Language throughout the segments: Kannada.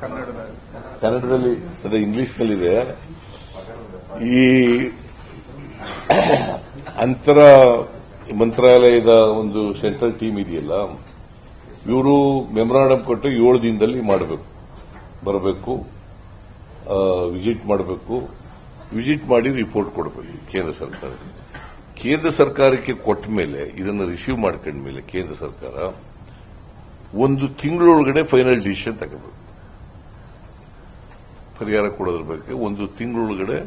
ಕನ್ನಡದಲ್ಲಿ ಅದೇ ಇಂಗ್ಲಿಷ್ನಲ್ಲಿದೆ ಈ ಅಂತರ ಮಂತ್ರಾಲಯದ ಒಂದು ಸೆಂಟ್ರಲ್ ಟೀಮ್ ಇದೆಯಲ್ಲ ಇವರು ಮೆಮೊರಾಂಡಮ್ ಕೊಟ್ಟು ಏಳು ದಿನದಲ್ಲಿ ಮಾಡಬೇಕು ಬರಬೇಕು ವಿಸಿಟ್ ಮಾಡಬೇಕು ವಿಸಿಟ್ ಮಾಡಿ ರಿಪೋರ್ಟ್ ಕೊಡಬೇಕು ಕೇಂದ್ರ ಸರ್ಕಾರಕ್ಕೆ ಕೇಂದ್ರ ಸರ್ಕಾರಕ್ಕೆ ಕೊಟ್ಟ ಮೇಲೆ ಇದನ್ನು ರಿಸೀವ್ ಮಾಡ್ಕೊಂಡ ಮೇಲೆ ಕೇಂದ್ರ ಸರ್ಕಾರ ಒಂದು ತಿಂಗಳೊಳಗಡೆ ಫೈನಲ್ ಡಿಸಿಷನ್ ತಗೋಬೇಕು ಪರಿಹಾರ ಕೊಡೋದ್ರ ಬಗ್ಗೆ ಒಂದು ತಿಂಗಳೊಳಗಡೆ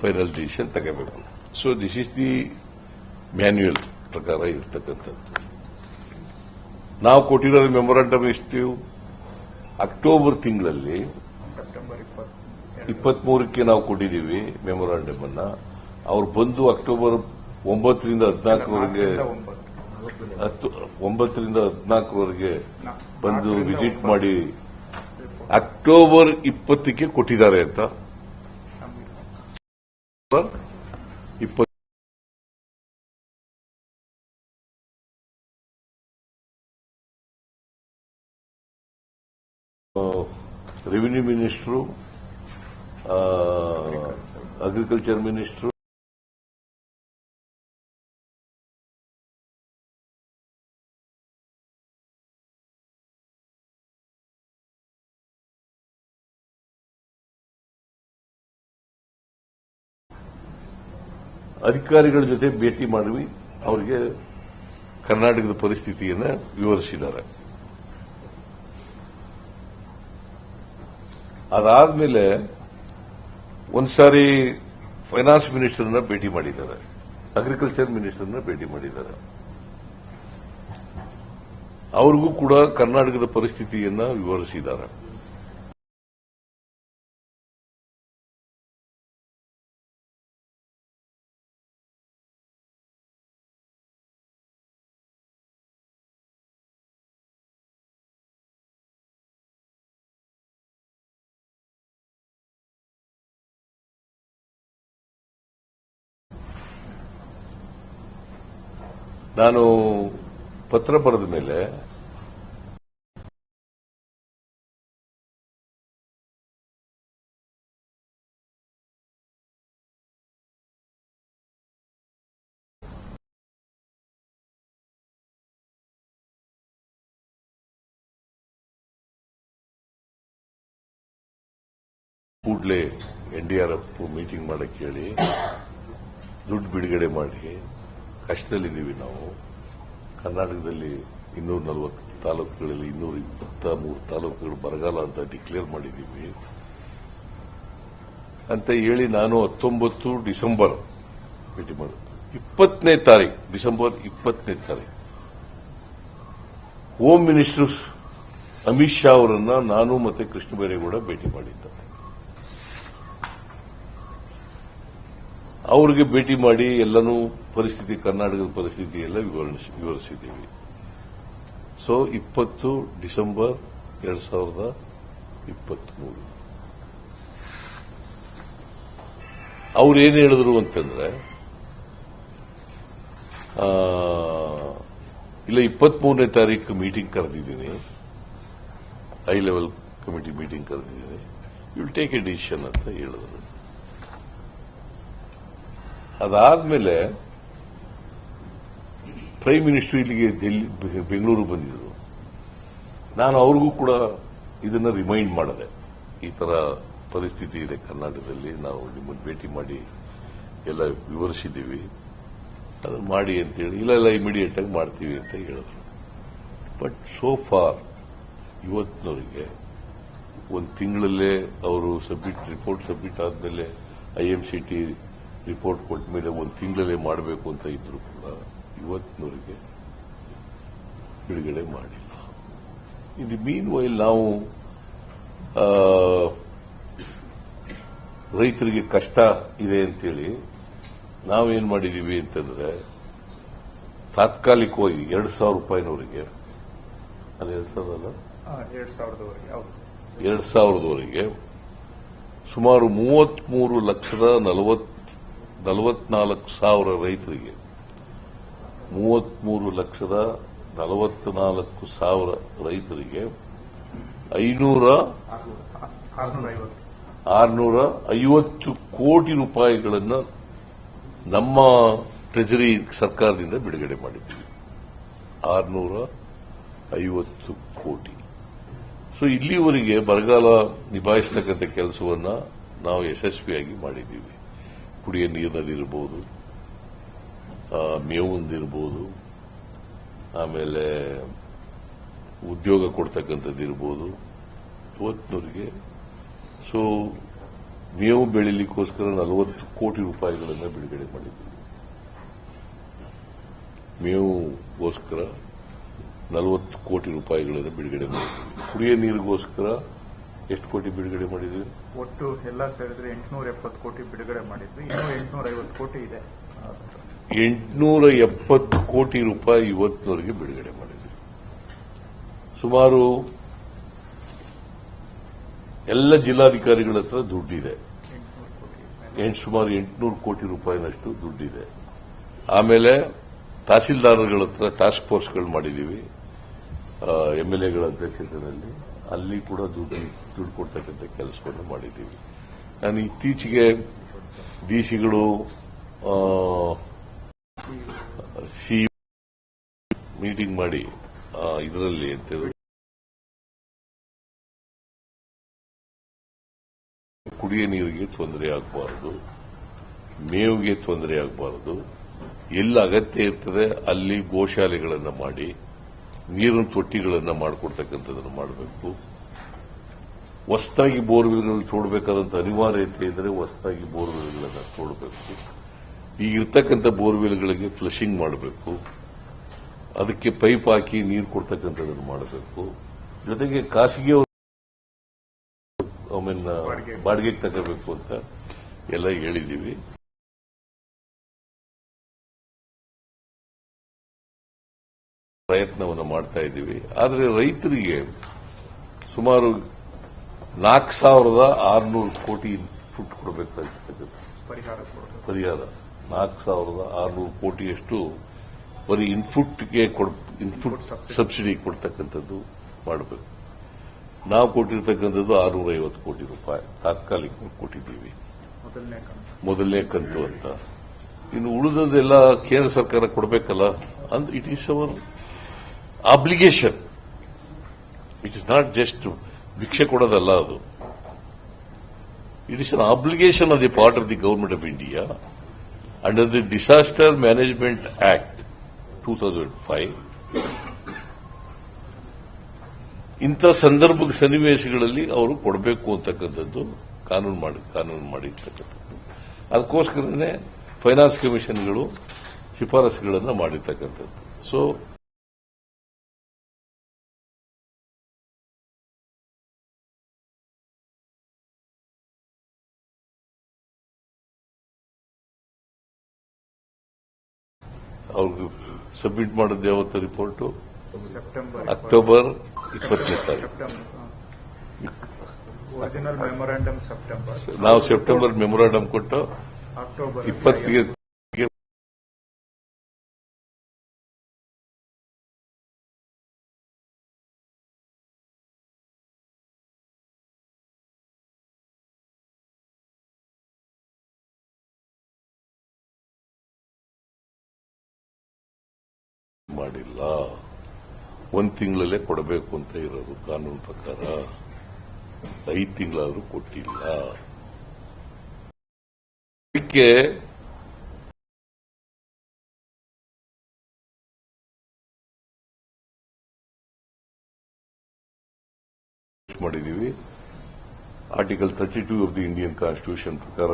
ಫೈನಲ್ ಡಿಸಿಷನ್ ತಗೋಬೇಕು so this is the manual ಪ್ರಕಾರ ಇರ್ತಕ್ಕಂಥದ್ದು ನಾವು ಕೊಟ್ಟಿರೋ ಮೆಮೊರಾಂಡಮ್ ಎಷ್ಟು ಅಕ್ಟೋಬರ್ ತಿಂಗಳಲ್ಲಿ ಇಪ್ಪತ್ಮೂರಕ್ಕೆ ನಾವು ಕೊಟ್ಟಿದ್ದೀವಿ ಮೆಮೊರಾಂಡಮ್ ಅನ್ನ ಅವರು ಬಂದು ಅಕ್ಟೋಬರ್ ಒಂಬತ್ತರಿಂದ ಹದಿನಾಲ್ಕರವರೆಗೆ ಒಂಬತ್ತರಿಂದ ಹದಿನಾಲ್ಕುವರೆಗೆ ಬಂದು ವಿಸಿಟ್ ಮಾಡಿ ಅಕ್ಟೋಬರ್ ಇಪ್ಪತ್ತಕ್ಕೆ ಕೊಟ್ಟಿದ್ದಾರೆ ಅಂತ ರೆವಿನ್ಯೂ ಮಿನಿಸ್ಟ್ರು ಅಗ್ರಿಕಲ್ಚರ್ ಮಿನಿಸ್ಟ್ರು ಅಧಿಕಾರಿಗಳ ಜೊತೆ ಭೇಟಿ ಮಾಡಿ ಅವರಿಗೆ ಕರ್ನಾಟಕದ ಪರಿಸ್ಥಿತಿಯನ್ನು ವಿವರಿಸಿದ್ದಾರೆ ಅದಾದ್ಮೇಲೆ ಒಂದ್ಸಾರಿ ಫೈನಾನ್ಸ್ ಮಿನಿಸ್ಟರ್ನ ಭೇಟಿ ಮಾಡಿದ್ದಾರೆ ಅಗ್ರಿಕಲ್ಚರ್ ಮಿನಿಸ್ಟರ್ನ ಭೇಟಿ ಮಾಡಿದ್ದಾರೆ ಅವರಿಗೂ ಕೂಡ ಕರ್ನಾಟಕದ ಪರಿಸ್ಥಿತಿಯನ್ನು ವಿವರಿಸಿದ್ದಾರೆ ನಾನು ಪತ್ರ ಬರೆದ ಮೇಲೆ ಕೂಡಲೇ ಎನ್ ಡಿ ಆರ್ ಮೀಟಿಂಗ್ ಮಾಡಕ್ಕೆ ಹೇಳಿ ದುಡ್ಡು ಬಿಡುಗಡೆ ಮಾಡಿ ಕಷ್ಟದಲ್ಲಿದ್ದೀವಿ ನಾವು ಕರ್ನಾಟಕದಲ್ಲಿ ಇನ್ನೂರ ನಲವತ್ತು ತಾಲೂಕುಗಳಲ್ಲಿ ಇನ್ನೂರ ಇಪ್ಪತ್ತ ಮೂರು ತಾಲೂಕುಗಳು ಬರಗಾಲ ಅಂತ ಡಿಕ್ಲೇರ್ ಮಾಡಿದ್ದೀವಿ ಅಂತ ಹೇಳಿ ನಾನು ಹತ್ತೊಂಬತ್ತು ಡಿಸೆಂಬರ್ ಭೇಟಿ ಮಾಡ ಇಪ್ಪತ್ತನೇ ತಾರೀಕು ಡಿಸೆಂಬರ್ ಇಪ್ಪತ್ತನೇ ತಾರೀಕು ಹೋಮ್ ಮಿನಿಸ್ಟರ್ ಅಮಿತ್ ಶಾ ಅವರನ್ನ ನಾನು ಮತ್ತೆ ಕೃಷ್ಣ ಬೈರೇಗೌಡ ಭೇಟಿ ಮಾಡಿದ್ದಾರೆ ಅವರಿಗೆ ಭೇಟಿ ಮಾಡಿ ಎಲ್ಲನೂ ಪರಿಸ್ಥಿತಿ ಕರ್ನಾಟಕದ ಪರಿಸ್ಥಿತಿ ಎಲ್ಲ ವಿವರಿಸಿದ್ದೀವಿ ಸೊ ಇಪ್ಪತ್ತು ಡಿಸೆಂಬರ್ ಎರಡ್ ಸಾವಿರದ ಇಪ್ಪತ್ಮೂರು ಅವರೇನು ಹೇಳಿದ್ರು ಅಂತಂದ್ರೆ ಇಲ್ಲ ಇಪ್ಪತ್ಮೂರನೇ ತಾರೀಕು ಮೀಟಿಂಗ್ ಕರೆದಿದ್ದೀನಿ ಹೈ ಲೆವೆಲ್ ಕಮಿಟಿ ಮೀಟಿಂಗ್ ಕರೆದಿದ್ದೀನಿ ವಿಲ್ ಟೇಕ್ ಎ ಡಿಸಿಷನ್ ಅಂತ ಹೇಳಿದ್ರು ಅದಾದ ಮೇಲೆ ಪ್ರೈಮ್ ಮಿನಿಸ್ಟರ್ ಇಲ್ಲಿಗೆ ಬೆಂಗಳೂರು ಬಂದಿದ್ರು ನಾನು ಅವ್ರಿಗೂ ಕೂಡ ಇದನ್ನು ರಿಮೈಂಡ್ ಮಾಡಿದೆ ಈ ತರ ಪರಿಸ್ಥಿತಿ ಇದೆ ಕರ್ನಾಟಕದಲ್ಲಿ ನಾವು ನಿಮ್ಮನ್ನು ಭೇಟಿ ಮಾಡಿ ಎಲ್ಲ ವಿವರಿಸಿದ್ದೀವಿ ಅದನ್ನು ಮಾಡಿ ಅಂತೇಳಿ ಇಲ್ಲ ಇಲ್ಲ ಇಮಿಡಿಯೇಟ್ ಆಗಿ ಮಾಡ್ತೀವಿ ಅಂತ ಹೇಳಿದ್ರು ಬಟ್ ಸೋ ಫಾರ್ ಇವತ್ತಿನವರಿಗೆ ಒಂದು ತಿಂಗಳಲ್ಲೇ ಅವರು ಸಬ್ಮಿಟ್ ರಿಪೋರ್ಟ್ ಸಬ್ಮಿಟ್ ಆದಮೇಲೆ ಐಎಂಸಿಟಿ ರಿಪೋರ್ಟ್ ಕೊಟ್ಟ ಮೇಲೆ ಒಂದು ತಿಂಗಳಲ್ಲೇ ಮಾಡಬೇಕು ಅಂತ ಇದ್ರು ಕೂಡ ಇವತ್ತಿನವರೆಗೆ ಬಿಡುಗಡೆ ಮಾಡಿಲ್ಲ ಇದು ಮೀನ್ ವೈಲ್ ನಾವು ರೈತರಿಗೆ ಕಷ್ಟ ಇದೆ ಅಂತೇಳಿ ನಾವೇನ್ ಮಾಡಿದ್ದೀವಿ ಅಂತಂದ್ರೆ ತಾತ್ಕಾಲಿಕವಾಗಿ ಎರಡು ಸಾವಿರ ರೂಪಾಯಿನವರಿಗೆ ಅದು ಎರಡು ಸಾವಿರದ ಎರಡು ಸಾವಿರದವರೆಗೆ ಸುಮಾರು ಮೂವತ್ಮೂರು ಲಕ್ಷದ ನಲವತ್ತು ನಲವತ್ನಾಲ್ಕು ಸಾವಿರ ರೈತರಿಗೆ ಮೂವತ್ಮೂರು ಲಕ್ಷದ ನಲವತ್ನಾಲ್ಕು ಸಾವಿರ ರೈತರಿಗೆ ಐನೂರ ಆರ್ನೂರ ಐವತ್ತು ಕೋಟಿ ರೂಪಾಯಿಗಳನ್ನು ನಮ್ಮ ಟ್ರೆಜರಿ ಸರ್ಕಾರದಿಂದ ಬಿಡುಗಡೆ ಮಾಡಿದ್ದೀವಿ ಆರ್ನೂರ ಐವತ್ತು ಕೋಟಿ ಸೊ ಇಲ್ಲಿವರೆಗೆ ಬರಗಾಲ ನಿಭಾಯಿಸತಕ್ಕಂಥ ಕೆಲಸವನ್ನು ನಾವು ಯಶಸ್ವಿಯಾಗಿ ಮಾಡಿದ್ದೀವಿ ಕುಡಿಯ ನೀರಿನಲ್ಲಿರ್ಬೋದು ಮೇವೊಂದಿರ್ಬೋದು ಆಮೇಲೆ ಉದ್ಯೋಗ ಕೊಡ್ತಕ್ಕಂಥದ್ದು ಇರ್ಬೋದು ಇವತ್ತಿನವರಿಗೆ ಸೊ ಮೇವು ಬೆಳಿಲಿಕ್ಕೋಸ್ಕರ ನಲವತ್ತು ಕೋಟಿ ರೂಪಾಯಿಗಳನ್ನು ಬಿಡುಗಡೆ ಮಾಡಿದ್ದೀವಿ ಮೇವುಗೋಸ್ಕರ ನಲವತ್ತು ಕೋಟಿ ರೂಪಾಯಿಗಳನ್ನು ಬಿಡುಗಡೆ ಮಾಡಿದ್ದೀವಿ ಕುಡಿಯ ನೀರಿಗೋಸ್ಕರ ಎಷ್ಟು ಕೋಟಿ ಬಿಡುಗಡೆ ಮಾಡಿದ್ವಿ ಒಟ್ಟು ಎಲ್ಲ ಸೇರಿದ್ರೆ ಎಂಟುನೂರ ಎಪ್ಪತ್ತು ಕೋಟಿ ಬಿಡುಗಡೆ ಮಾಡಿದ್ವಿ ಇನ್ನೂ ಎಂಟುನೂರ ಐವತ್ತು ಕೋಟಿ ಇದೆ ಎಂಟುನೂರ ಎಪ್ಪತ್ತು ಕೋಟಿ ರೂಪಾಯಿ ಇವತ್ತಿನವರೆಗೆ ಬಿಡುಗಡೆ ಮಾಡಿದ್ವಿ ಸುಮಾರು ಎಲ್ಲ ಜಿಲ್ಲಾಧಿಕಾರಿಗಳ ಹತ್ರ ದುಡ್ಡಿದೆ ಸುಮಾರು ಎಂಟುನೂರು ಕೋಟಿ ರೂಪಾಯಿನಷ್ಟು ದುಡ್ಡಿದೆ ಆಮೇಲೆ ತಹಸೀಲ್ದಾರಗಳ ಹತ್ರ ಟಾಸ್ಕ್ ಫೋರ್ಸ್ಗಳು ಮಾಡಿದ್ದೀವಿ ಎಂ ಎಲ್ ಎಗಳ ಅಧ್ಯಕ್ಷತೆಯಲ್ಲಿ ಅಲ್ಲಿ ಕೂಡ ದುಡ್ಡು ದುಡ್ಡು ಕೊಡ್ತಕ್ಕಂಥ ಕೆಲಸವನ್ನು ಮಾಡಿದ್ದೀವಿ ನಾನು ಇತ್ತೀಚೆಗೆ ಡಿಸಿಗಳು ಸಿ ಮೀಟಿಂಗ್ ಮಾಡಿ ಇದರಲ್ಲಿ ಅಂತ ಕುಡಿಯ ನೀರಿಗೆ ತೊಂದರೆ ಆಗಬಾರದು ಮೇವಿಗೆ ತೊಂದರೆ ಆಗಬಾರದು ಎಲ್ಲಿ ಅಗತ್ಯ ಇರ್ತದೆ ಅಲ್ಲಿ ಗೋಶಾಲೆಗಳನ್ನು ಮಾಡಿ ನೀರಿನ ತೊಟ್ಟಿಗಳನ್ನು ಮಾಡಿಕೊಡ್ತಕ್ಕಂಥದ್ದನ್ನು ಮಾಡಬೇಕು ಹೊಸದಾಗಿ ಬೋರ್ವೆಲ್ಗಳನ್ನು ತೋಡಬೇಕಾದಂಥ ಅನಿವಾರ್ಯತೆ ಇದ್ದರೆ ಹೊಸದಾಗಿ ಬೋರ್ವೆಲ್ಗಳನ್ನು ತೋಡಬೇಕು ಈಗ ಇರ್ತಕ್ಕಂಥ ಬೋರ್ವೆಲ್ಗಳಿಗೆ ಫ್ಲಶಿಂಗ್ ಮಾಡಬೇಕು ಅದಕ್ಕೆ ಪೈಪ್ ಹಾಕಿ ನೀರು ಕೊಡ್ತಕ್ಕಂಥದ್ದನ್ನು ಮಾಡಬೇಕು ಜೊತೆಗೆ ಖಾಸಗಿ ಬಾಡಿಗೆಗೆ ತಗೋಬೇಕು ಅಂತ ಎಲ್ಲ ಹೇಳಿದ್ದೀವಿ ಪ್ರಯತ್ನವನ್ನು ಮಾಡ್ತಾ ಇದ್ದೀವಿ ಆದರೆ ರೈತರಿಗೆ ಸುಮಾರು ನಾಲ್ಕು ಸಾವಿರದ ಆರುನೂರು ಕೋಟಿ ಫುಟ್ ಕೊಡಬೇಕಾಗಿರ್ತಕ್ಕಂಥ ಪರಿಹಾರ ನಾಲ್ಕು ಸಾವಿರದ ಆರುನೂರು ಕೋಟಿಯಷ್ಟು ಬರೀ ಇನ್ಫುಟ್ಗೆ ಇನ್ಫುಟ್ ಸಬ್ಸಿಡಿ ಕೊಡ್ತಕ್ಕಂಥದ್ದು ಮಾಡಬೇಕು ನಾವು ಕೊಟ್ಟಿರ್ತಕ್ಕಂಥದ್ದು ಆರುನೂರ ಐವತ್ತು ಕೋಟಿ ರೂಪಾಯಿ ತಾತ್ಕಾಲಿಕ ಕೊಟ್ಟಿದ್ದೀವಿ ಮೊದಲನೇ ಕಂತು ಅಂತ ಇನ್ನು ಉಳಿದದೆಲ್ಲ ಕೇಂದ್ರ ಸರ್ಕಾರ ಕೊಡಬೇಕಲ್ಲ ಅಂದ್ರೆ it is our obligation it is not just ಭಿಕ್ಷೆ ಕೊಡೋದಲ್ಲ ಅದು it is an obligation of the part of the government of India under the disaster management act two thousand five ಇಂಥ ಸಂದರ್ಭ ಸನ್ನಿವೇಶಗಳಲ್ಲಿ ಅವರು ಕೊಡಬೇಕು ಅಂತಕ್ಕಂಥದ್ದು ಕಾನೂನು ಮಾಡಿ ಕಾನೂನು ಮಾಡಿರ್ತಕ್ಕಂಥದ್ದು ಅದಕ್ಕೋಸ್ಕರನೇ ಫೈನಾನ್ಸ್ ಕಮಿಷನ್ಗಳು ಶಿಫಾರಸುಗಳನ್ನು ಮಾಡಿರ್ತಕ್ಕಂಥದ್ದು ಸೊ ಅವ್ರಿಗೆ ಸಬ್ಮಿಟ್ ಮಾಡೋದು ಯಾವತ್ತು ರಿಪೋರ್ಟು ಅಕ್ಟೋಬರ್ ಇಪ್ಪತ್ತನೇ ತಾರೀಕು ನಾವು ಸೆಪ್ಟೆಂಬರ್ ಮೆಮೊರಾಂಡಮ್ ಕೊಟ್ಟು ಇಪ್ಪತ್ತಿಗೆ ಒಂದು ತಿಂಗಳಲ್ಲೇ ಕೊಡಬೇಕು ಅಂತ ಇರೋದು ಕಾನೂನು ಪ್ರಕಾರ ಐದು ತಿಂಗಳಾದರೂ ಕೊಟ್ಟಿಲ್ಲ ಅದಕ್ಕೆ ಮಾಡಿದ್ದೀವಿ article thirty two of the Indian constitution ಪ್ರಕಾರ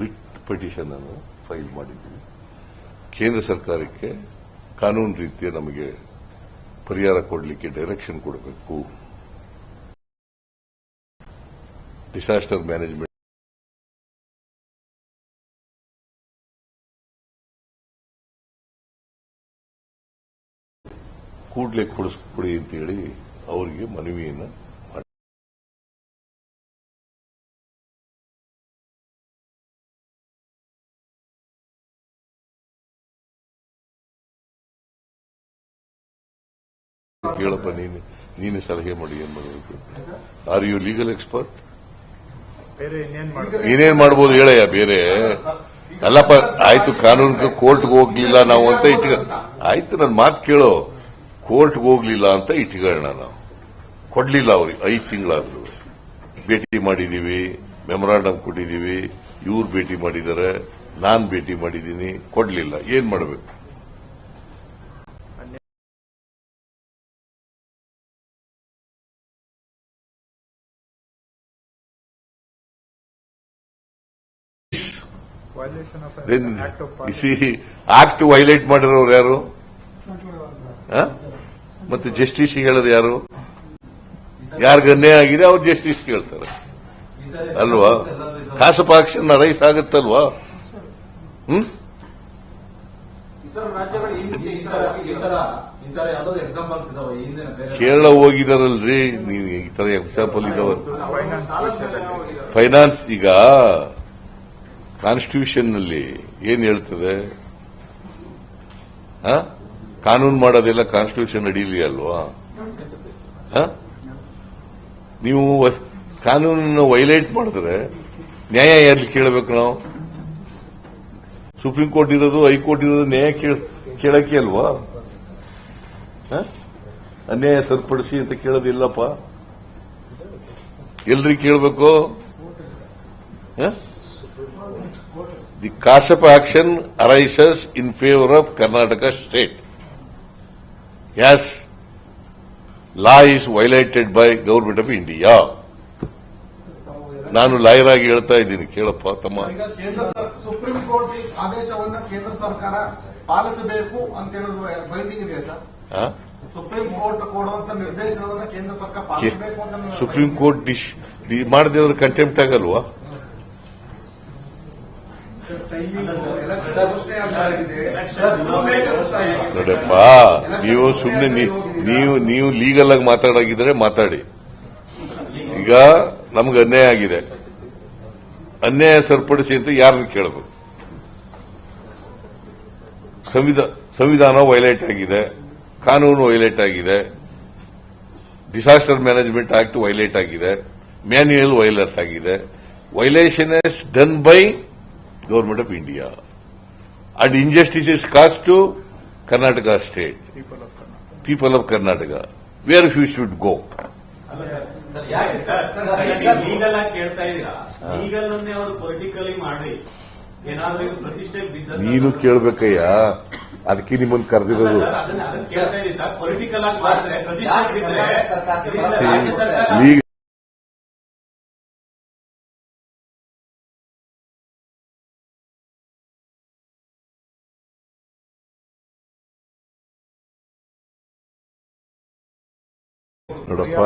ರಿಟ್ ಪಿಟಿಷನ್ ಅನ್ನು ಫೈಲ್ ಮಾಡಿದ್ದೀವಿ ಕೇಂದ್ರ ಸರ್ಕಾರಕ್ಕೆ ಕಾನೂನು ರೀತಿಯ ನಮಗೆ ಪರಿಹಾರ ಕೊಡಲಿಕ್ಕೆ ಡೈರೆಕ್ಷನ್ ಕೊಡಬೇಕು ಡಿಸಾಸ್ಟರ್ ಮ್ಯಾನೇಜ್ಮೆಂಟ್ ಕೂಡಲೇ ಅಂತ ಅಂತೇಳಿ ಅವರಿಗೆ ಮನವಿಯನ್ನು ಕೇಳಪ್ಪ ನೀನು ನೀನು ಸಲಹೆ ಮಾಡಿ ಏನ್ ಮಾಡಬೇಕು ಆರ್ ಯು ಲೀಗಲ್ ಎಕ್ಸ್ಪರ್ಟ್ ನೀನೇನ್ ಮಾಡಬಹುದು ಹೇಳಯ್ಯ ಬೇರೆ ಅಲ್ಲಪ್ಪ ಆಯ್ತು ಕಾನೂನು ಕೋರ್ಟ್ಗೆ ಹೋಗ್ಲಿಲ್ಲ ನಾವು ಅಂತ ಇಟ್ಕ ಆಯ್ತು ನನ್ನ ಮಾತು ಕೇಳೋ ಕೋರ್ಟ್ಗೆ ಹೋಗ್ಲಿಲ್ಲ ಅಂತ ಇಟ್ಕೊಳ್ಳೋಣ ನಾವು ಕೊಡ್ಲಿಲ್ಲ ಅವ್ರಿಗೆ ಐದು ತಿಂಗಳಾದ್ರು ಭೇಟಿ ಮಾಡಿದೀವಿ ಮೆಮೊರಾಂಡಮ್ ಕೊಟ್ಟಿದ್ದೀವಿ ಇವ್ರು ಭೇಟಿ ಮಾಡಿದ್ದಾರೆ ನಾನು ಭೇಟಿ ಮಾಡಿದ್ದೀನಿ ಕೊಡ್ಲಿಲ್ಲ ಏನ್ ಮಾಡಬೇಕು ಆಕ್ಟ್ ವೈಲೇಟ್ ಮಾಡಿರೋರು ಯಾರು ಮತ್ತೆ ಜಸ್ಟಿಸ್ ಹೇಳೋದು ಯಾರು ಯಾರಿಗೆ ಅನ್ಯಾಯ ಆಗಿದೆ ಅವ್ರು ಜಸ್ಟಿಸ್ ಕೇಳ್ತಾರೆ ಅಲ್ವಾ ಕಾಸಪಾಕ್ಷ ರೈಸ್ ಆಗುತ್ತಲ್ವಾ ಕೇರಳ ಹೋಗಿದಾರಲ್ರಿ ನೀವು ಈ ತರ ಎಕ್ಸಾಂಪಲ್ ಇದಾವ ಫೈನಾನ್ಸ್ ಈಗ ಕಾನ್ಸ್ಟಿಟ್ಯೂಷನ್ನಲ್ಲಿ ಏನು ಹೇಳ್ತದೆ ಕಾನೂನು ಮಾಡೋದೆಲ್ಲ ಕಾನ್ಸ್ಟಿಟ್ಯೂಷನ್ ಅಡಿಯಲಿ ಅಲ್ವಾ ನೀವು ಕಾನೂನನ್ನು ವೈಲೇಟ್ ಮಾಡಿದ್ರೆ ನ್ಯಾಯ ಎಲ್ಲಿ ಕೇಳಬೇಕು ನಾವು ಸುಪ್ರೀಂ ಕೋರ್ಟ್ ಇರೋದು ಹೈಕೋರ್ಟ್ ಇರೋದು ನ್ಯಾಯ ಕೇಳಕ್ಕೆ ಅಲ್ವಾ ಅನ್ಯಾಯ ಸರಿಪಡಿಸಿ ಅಂತ ಕೇಳೋದಿಲ್ಲಪ್ಪ ಎಲ್ರಿ ಕೇಳಬೇಕು the Kashapa action arises in favor of Karnataka state. Yes, law is violated by government of India. ನಾನು ಲಾಯರ್ ಆಗಿ ಹೇಳ್ತಾ ಇದ್ದೀನಿ ಕೇಳಪ್ಪ ತಮ್ಮ ಸುಪ್ರೀಂ ಕೋರ್ಟ್ ಆದೇಶವನ್ನ ಕೇಂದ್ರ ಸರ್ಕಾರ ಪಾಲಿಸಬೇಕು ಅಂತ ಹೇಳೋದು ಬೈಂಡಿಂಗ್ ಇದೆ ಸರ್ ಸುಪ್ರೀಂ ಕೋರ್ಟ್ ಕೊಡುವಂತ ನಿರ್ದೇಶನವನ್ನ ಕೇಂದ್ರ ಸರ್ಕಾರ ಪಾಲಿಸಬೇಕು ಅಂತ ಸುಪ್ರೀಂ ಕೋರ್ಟ್ ಡಿಶ್ ಮಾಡಿದ್ರೆ ಕಂಟೆಂಪ್ಟ್ ಆಗಲ್ವಾ ನೋಡಪ್ಪ ನೀವು ಸುಮ್ಮನೆ ನೀವು ನೀವು ಲೀಗಲ್ ಆಗಿ ಮಾತಾಡಾಗಿದ್ರೆ ಮಾತಾಡಿ ಈಗ ನಮ್ಗೆ ಅನ್ಯಾಯ ಆಗಿದೆ ಅನ್ಯಾಯ ಸರಿಪಡಿಸಿ ಅಂತ ಯಾರನ್ನು ಕೇಳಬೇಕು ಸಂವಿಧಾನ ವೈಲೇಟ್ ಆಗಿದೆ ಕಾನೂನು ವೈಲೇಟ್ ಆಗಿದೆ ಡಿಸಾಸ್ಟರ್ ಮ್ಯಾನೇಜ್ಮೆಂಟ್ ಆಕ್ಟ್ ವೈಲೇಟ್ ಆಗಿದೆ ಮ್ಯಾನ್ಯುಯಲ್ ವೈಲೇಟ್ ಆಗಿದೆ violation is done by government of India. And injustice is caused to Karnataka state, people of Karnataka, people of Karnataka where we should go. ಯಾಕೆ ಸರ್ ಲೀಗಲ್ ಆಗಿ ಕೇಳ್ತಾ ಇದ್ದೀರಾ ಲೀಗಲ್ ಅನ್ನೇ ಅವರು ಪೊಲಿಟಿಕಲಿ ಮಾಡಿ ಏನಾದ್ರೂ ಪ್ರತಿಷ್ಠೆ ಬಿದ್ದ ನೀನು ಕೇಳ್ಬೇಕಯ್ಯ ಅದಕ್ಕೆ ನಿಮ್ಮನ್ನು ಕರೆದಿರೋದು ಪೊಲಿಟಿಕಲ್ ಆಗಿ ಮಾಡಿದ್ರೆ ಪ್ರತಿಷ್ಠೆ ಬಿದ್ದರೆ ನೋಡಪ್ಪ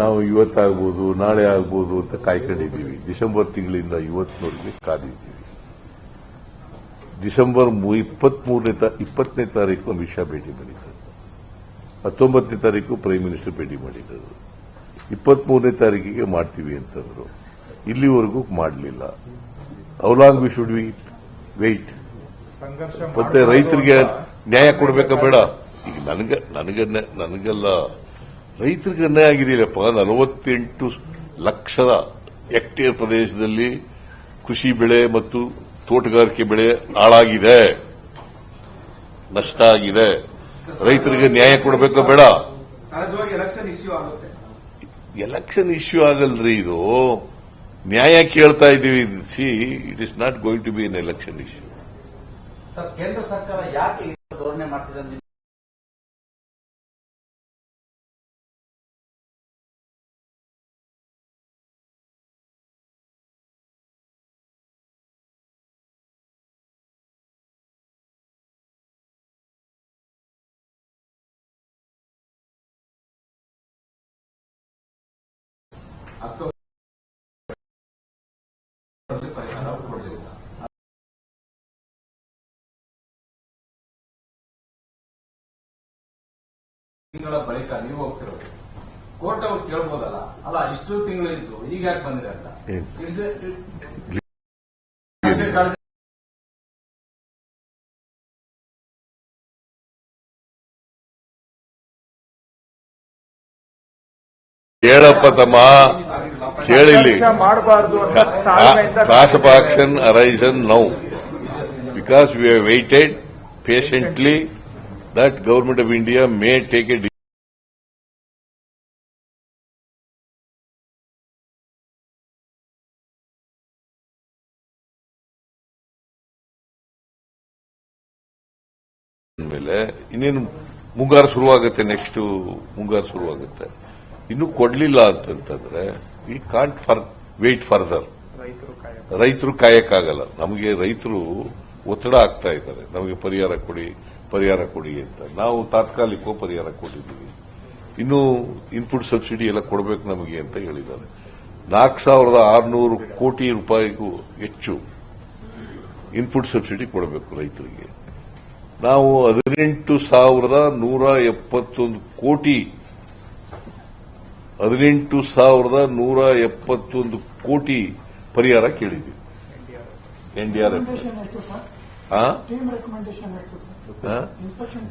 ನಾವು ಇವತ್ತಾಗ್ಬೋದು ನಾಳೆ ಆಗ್ಬಹುದು ಅಂತ ಕಾಯ್ಕೊಂಡಿದ್ದೀವಿ ಡಿಸೆಂಬರ್ ತಿಂಗಳಿಂದ ಇವತ್ತಿನವರೆಗೆ ಕಾದಿದ್ದೀವಿ ಡಿಸೆಂಬರ್ ಇಪ್ಪತ್ಮೂರನೇ ಇಪ್ಪತ್ತನೇ ತಾರೀಕು ಅಮಿತ್ ಶಾ ಭೇಟಿ ಮಾಡಿದ್ದರು ಹತ್ತೊಂಬತ್ತನೇ ತಾರೀಕು ಪ್ರೈಮ್ ಮಿನಿಸ್ಟರ್ ಭೇಟಿ ಮಾಡಿದ್ದರು ಇಪ್ಪತ್ಮೂರನೇ ತಾರೀಕಿಗೆ ಮಾಡ್ತೀವಿ ಅಂತಂದ್ರು ಇಲ್ಲಿವರೆಗೂ ಮಾಡಲಿಲ್ಲ how long we should we wait ಮತ್ತೆ ರೈತರಿಗೆ ನ್ಯಾಯ ಕೊಡಬೇಕಾ ಬೇಡ ಈಗ ನನಗೆ ನನಗೆ ನನಗೆಲ್ಲ ರೈತರಿಗೆ ಅನ್ಯಾಯ ಆಗಿದೆಯಲ್ಲಪ್ಪ ನಲವತ್ತೆಂಟು ಲಕ್ಷದ ಹೆಕ್ಟೇರ್ ಪ್ರದೇಶದಲ್ಲಿ ಕೃಷಿ ಬೆಳೆ ಮತ್ತು ತೋಟಗಾರಿಕೆ ಬೆಳೆ ಹಾಳಾಗಿದೆ ನಷ್ಟ ಆಗಿದೆ ರೈತರಿಗೆ ನ್ಯಾಯ ಕೊಡಬೇಕು ಬೇಡ ಎಲೆಕ್ಷನ್ ಇಶ್ಯೂ ಆಗಲ್ರಿ ಇದು ನ್ಯಾಯ ಕೇಳ್ತಾ ಇದ್ದೀವಿ see it is not going to be an election issue ಕೇಂದ್ರ ಸರ್ಕಾರ ಯಾಕೆ ಧೋರಣೆ ಮಾಡ್ತಿದೆ ತಿಂಗಳ ಬಳಿಕ ನೀವು ಹೋಗ್ತಿರೋದು ಕೋರ್ಟ್ ಅವ್ರು ಕೇಳ್ಬೋದಲ್ಲ ಅಲ್ಲ ಇಷ್ಟು ತಿಂಗಳು ಇದ್ದು ಈಗ ಯಾಕೆ ಬಂದಿದೆ ಅಂತ ಹೇಳಪ್ಪ ತಮ್ಮ ಕೇಳಿಲ್ಲಿ cause of action arisen now because we have waited patiently that Government of India may take a ಮೇಲೆ ಇನ್ನೇನು ಮುಂಗಾರು ಶುರುವಾಗುತ್ತೆ ನೆಕ್ಸ್ಟ್ ಮುಂಗಾರು ಶುರುವಾಗುತ್ತೆ ಇನ್ನು ಕೊಡಲಿಲ್ಲ ಅಂತಂತಂದ್ರೆ ಈ ಕಾಂಟ್ ಫರ್ ವೇಟ್ ಫರ್ದರ್ ರೈತರು ಕಾಯಕ್ಕಾಗಲ್ಲ ನಮಗೆ ರೈತರು ಒತ್ತಡ ಆಗ್ತಾ ಇದ್ದಾರೆ ನಮಗೆ ಪರಿಹಾರ ಕೊಡಿ ಪರಿಹಾರ ಕೊಡಿ ಅಂತ ನಾವು ತಾತ್ಕಾಲಿಕವೂ ಪರಿಹಾರ ಕೊಟ್ಟಿದ್ದೀವಿ ಇನ್ನೂ ಇನ್ಪುಟ್ ಸಬ್ಸಿಡಿ ಎಲ್ಲ ಕೊಡಬೇಕು ನಮಗೆ ಅಂತ ಹೇಳಿದ್ದಾರೆ ನಾಲ್ಕು ಸಾವಿರದ ಆರುನೂರು ಕೋಟಿ ರೂಪಾಯಿಗೂ ಹೆಚ್ಚು ಇನ್ಪುಟ್ ಸಬ್ಸಿಡಿ ಕೊಡಬೇಕು ರೈತರಿಗೆ ನಾವು ಹದಿನೆಂಟು ಸಾವಿರದ ನೂರ ಎಪ್ಪತ್ತೊಂದು ಕೋಟಿ ಹದಿನೆಂಟು ಸಾವಿರದ ನೂರ ಎಪ್ಪತ್ತೊಂದು ಕೋಟಿ ಪರಿಹಾರ ಕೇಳಿದ್ದೀವಿ ಎನ್ಡಿಆರ್ಎಫ್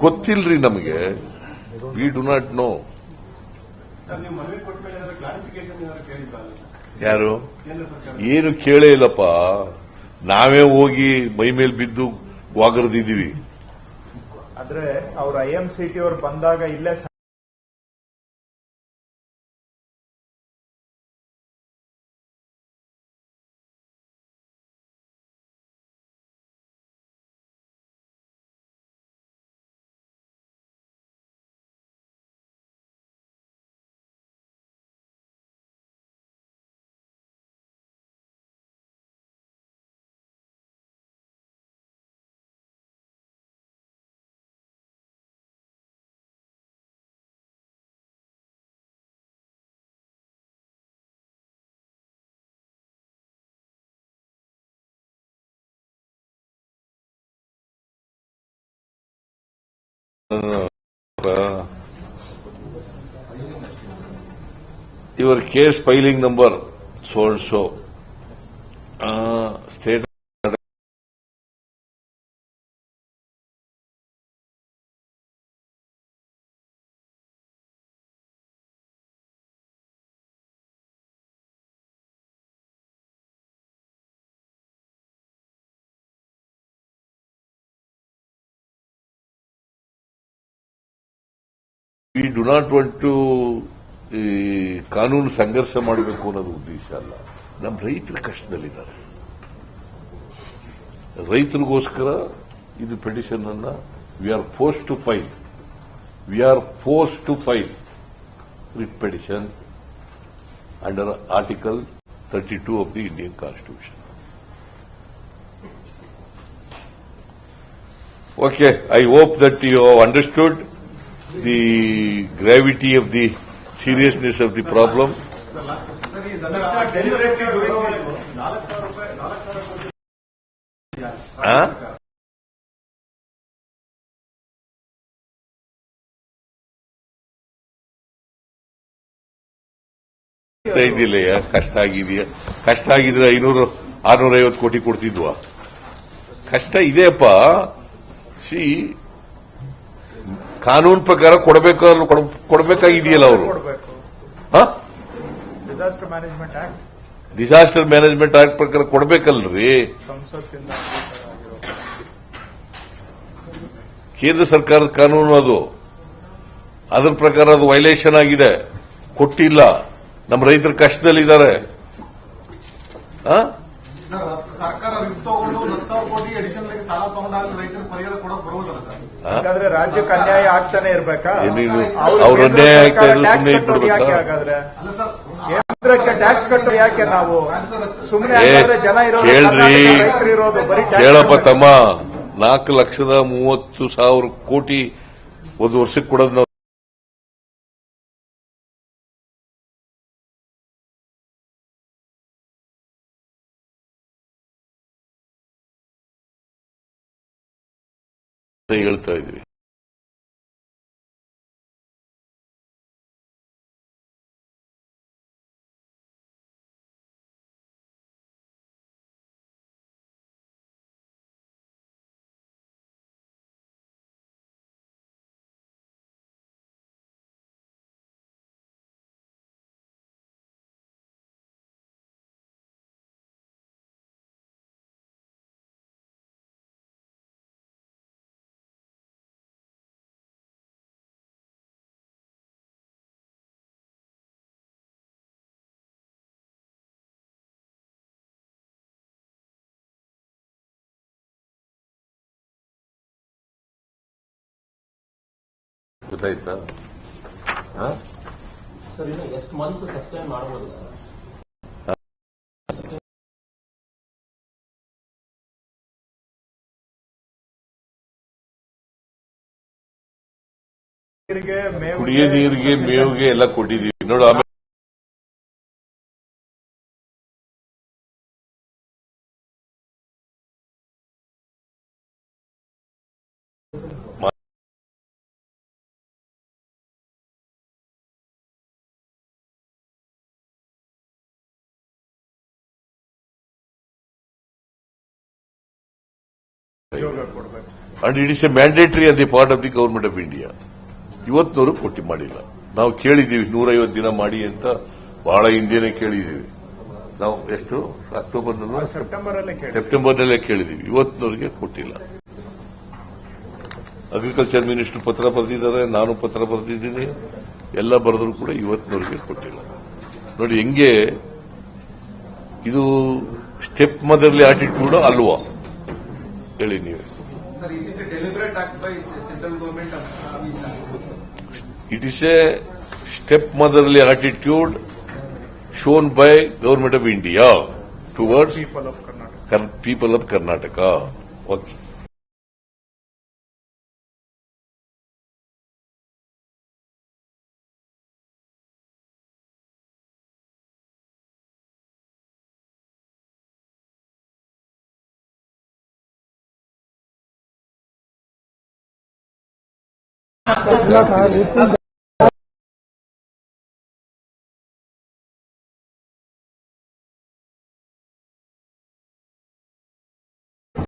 ಗೊತ್ತಿಲ್ರಿ ನಮಗೆ ವಿ ಡು ನಾಟ್ ನೋ ಯಾರು ಏನು ಕೇಳೇ ಇಲ್ಲಪ್ಪ ನಾವೇ ಹೋಗಿ ಮೈ ಮೇಲೆ ಬಿದ್ದು ವಾಗರದಿದ್ದೀವಿ ಆದ್ರೆ ಅವ್ರ ಐಎಂಸಿಟಿ ಅವ್ರು ಬಂದಾಗ ಇಲ್ಲೇ ಇವರ್ case filing number so and we do not want to ಕಾನೂನು ಸಂಘರ್ಷ ಮಾಡಬೇಕು ಅನ್ನೋದು ಉದ್ದೇಶ ಅಲ್ಲ ನಮ್ಮ ರೈತರ ಕಷ್ಟದಲ್ಲಿದ್ದಾರೆ ರೈತರಿಗೋಸ್ಕರ ಇದು ಪೆಟಿಷನ್ ಅನ್ನ we are force to file we are force to file writ petition under article thirty two of the Indian constitution okay I hope that you have understood the gravity of the seriousness of the problem. Huh? कष्ट आगे ಕಷ್ಟ ಆಗಿದೆಯಾ ಕಷ್ಟ ಕಾನೂನು ಪ್ರಕಾರ ಕೊಡಬೇಕು ಕೊಡಬೇಕಾಗಿದೆಯಲ್ಲ ಅವರು disaster management act disaster management act ಪ್ರಕಾರ ಕೊಡಬೇಕಲ್ರಿ ಕೇಂದ್ರ ಸರ್ಕಾರದ ಕಾನೂನು ಅದು ಅದರ ಪ್ರಕಾರ ಅದು ವೈಲೇಷನ್ ಆಗಿದೆ ಕೊಟ್ಟಿಲ್ಲ ನಮ್ಮ ರೈತರ ಕಷ್ಟದಲ್ಲಿದ್ದಾರೆ ಸರ್ಕಾರ ರಿಸ್ಕ್ ಸಾಲ ತಗೊಂಡಾಗ ರೈತರ ಹಾಗಾದ್ರೆ ರಾಜ್ಯಕ್ಕೆ ಅನ್ಯಾಯ ಆಗ್ತಾನೆ ಇರ್ಬೇಕಾ ಅವ್ರು ಅನ್ಯಾಯ ಆಗ್ತಾ ಹಾಗಾದ್ರೆ ಕೇಂದ್ರಕ್ಕೆ ಟ್ಯಾಕ್ಸ್ ಕಟ್ಟೋ ಯಾಕೆ ನಾವು ಸುಮ್ಮನೆ ಜನ ಇರೋದು ರೈತರು ಇರೋದು ಹೇಳಪ್ಪ ತಮ್ಮ ನಾಲ್ಕು ಲಕ್ಷದ ಮೂವತ್ತು ಸಾವಿರ ಕೋಟಿ ಒಂದು ವರ್ಷಕ್ಕೆ ಕೊಡೋದು ಅಂತ ಹೇಳ್ತಾ ಇದ್ವಿ ಗೊತ್ತಾಯ್ತಾ ಎಷ್ಟು ಮಂತ್ಸ್ ಸಸ್ಟೈನ್ ಮಾಡಬಹುದು ಸರ್ ಕುಡಿಯೋ ನೀರಿಗೆ ಮೇವಿಗೆ ಎಲ್ಲ ಕೊಟ್ಟಿದ್ದೀವಿ ನೋಡು ಆಮೇಲೆ and it is a mandatory uh part of the government of India ಇವತ್ತಿನವರು ಕೊಟ್ಟಿ ಮಾಡಿಲ್ಲ ನಾವು ಕೇಳಿದ್ದೀವಿ ನೂರೈವತ್ತು ದಿನ ಮಾಡಿ ಅಂತ ಬಹಳ ಹಿಂದೇನೆ ಕೇಳಿದ್ದೀವಿ ನಾವು ಎಷ್ಟು ಅಕ್ಟೋಬರ್ ಸೆಪ್ಟೆಂಬರ್ನಲ್ಲೇ ಕೇಳಿದ್ದೀವಿ ಇವತ್ತಿನವರಿಗೆ ಕೊಟ್ಟಿಲ್ಲ ಅಗ್ರಿಕಲ್ಚರ್ ಮಿನಿಸ್ಟರ್ ಪತ್ರ ಬರೆದಿದ್ದಾರೆ ನಾನು ಪತ್ರ ಬರೆದಿದ್ದೀನಿ ಎಲ್ಲ ಬರೆದರೂ ಕೂಡ ಇವತ್ತಿನವರಿಗೆ ಕೊಟ್ಟಿಲ್ಲ ನೋಡಿ ಹೆಂಗೆ ಇದು ಸ್ಟೆಪ್ ಮದರ್ಲಿ ಆಟಿಟ್ಯೂಡ್ ಅಲ್ವಾ Central government It is a stepmotherly attitude shown by government of India towards people of Karnataka Kar- people of Karnataka. Okay. 刚才，你真的。